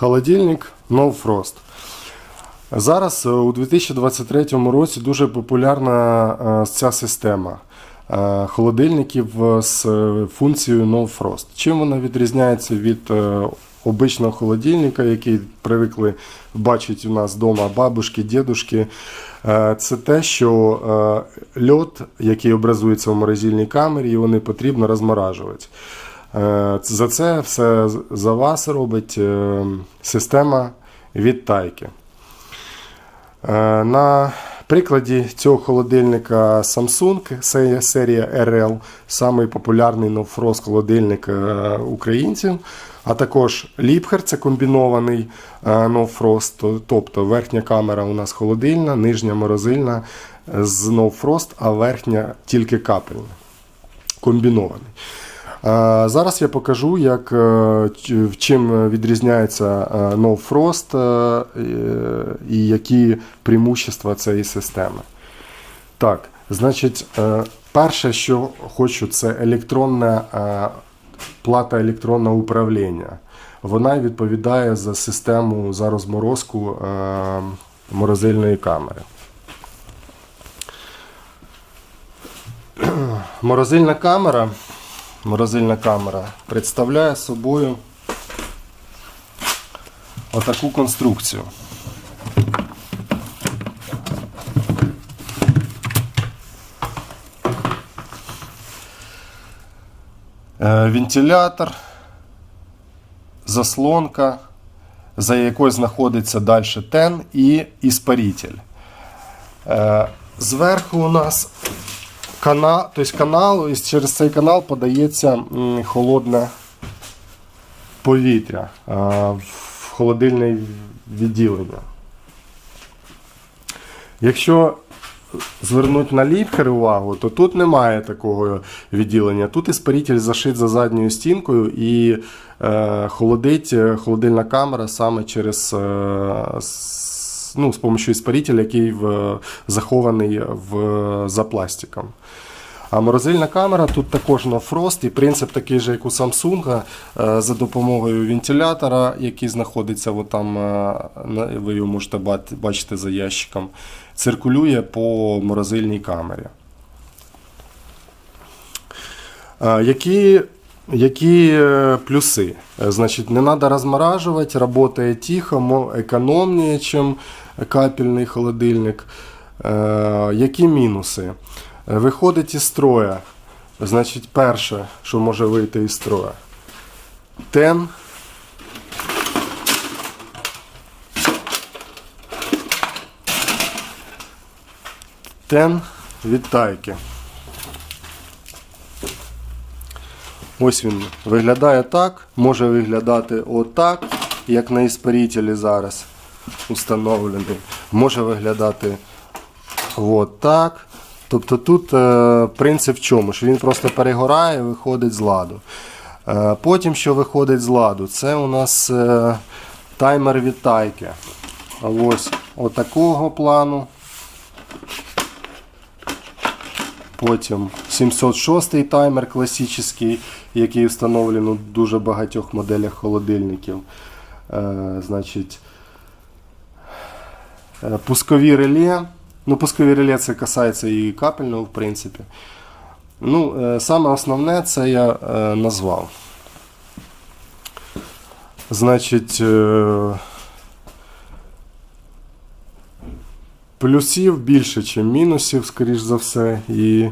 холодильник No Frost. Зараз е, у 2023 році дуже популярна е, ця система е, холодильників з функцією No Frost. Чим вона відрізняється від обичного холодильника, який привикли бачити у нас вдома бабушки, дідушки? Це те, що льод, який образується в морозильній камері, його не потрібно розморажувати. Е, За це все за вас робить е, система відтайки. Е, На прикладі цього холодильника Samsung, серія RL, самий популярний no-frost холодильник українців. А також Liebherr, це комбінований no-frost, тобто верхня камера у нас холодильна, нижня морозильна з no-frost, а верхня тільки капельна. Комбінований. Е, Зараз я покажу, як, е, чим відрізняється No Frost е, е, і які преимущества цієї системи. Так, значить, перше, що хочу, це електронна плата електронного управління. Вона відповідає за систему за розморозку морозильної камери. Морозильна камера морозильна камера представляє собою отаку конструкцію. Е, Вентилятор, заслонка, за якою знаходиться далі тен і іспаритель. Е, Зверху у нас канал, тобто канал, і через цей канал подається холодне повітря в холодильне відділення. Якщо звернути на ліпхер увагу, то тут немає такого відділення. Тут іспаритель зашит за задньою стінкою і е, холодить е, холодильна камера саме через е, ну, з допомогою іспарителя, який в, захований в, за пластиком. А морозильна камера тут також на фрост, і принцип такий же, як у Samsung, е, за допомогою вентилятора, який знаходиться там, е, ви його можете бачити за ящиком, циркулює по морозильній камері. Е, Які, які е, плюси? Е, Значить, не треба розморажувати, працює тихо, економніше, ніж капельний холодильник. Е, Які мінуси? Виходить із строя. Значить, перше, що може вийти із строя. Тен. Тен відтайки. Ось він виглядає так, може виглядати отак, як на іспарителі зараз установлений. Може виглядати от так. Тобто тут е, принцип в чому? Що він просто перегорає і виходить з ладу. Е, потім, що виходить з ладу, це у нас е, таймер відтайки. Ось отакого плану. Потім 706 таймер класичний, який встановлений у дуже багатьох моделях холодильників. Е, значить, е, пускові реле. Ну, пускові реле це касається і капельного, в принципі. Ну, е, саме основне це я е, назвав. Значить, е, плюсів більше, ніж мінусів, скоріш за все. І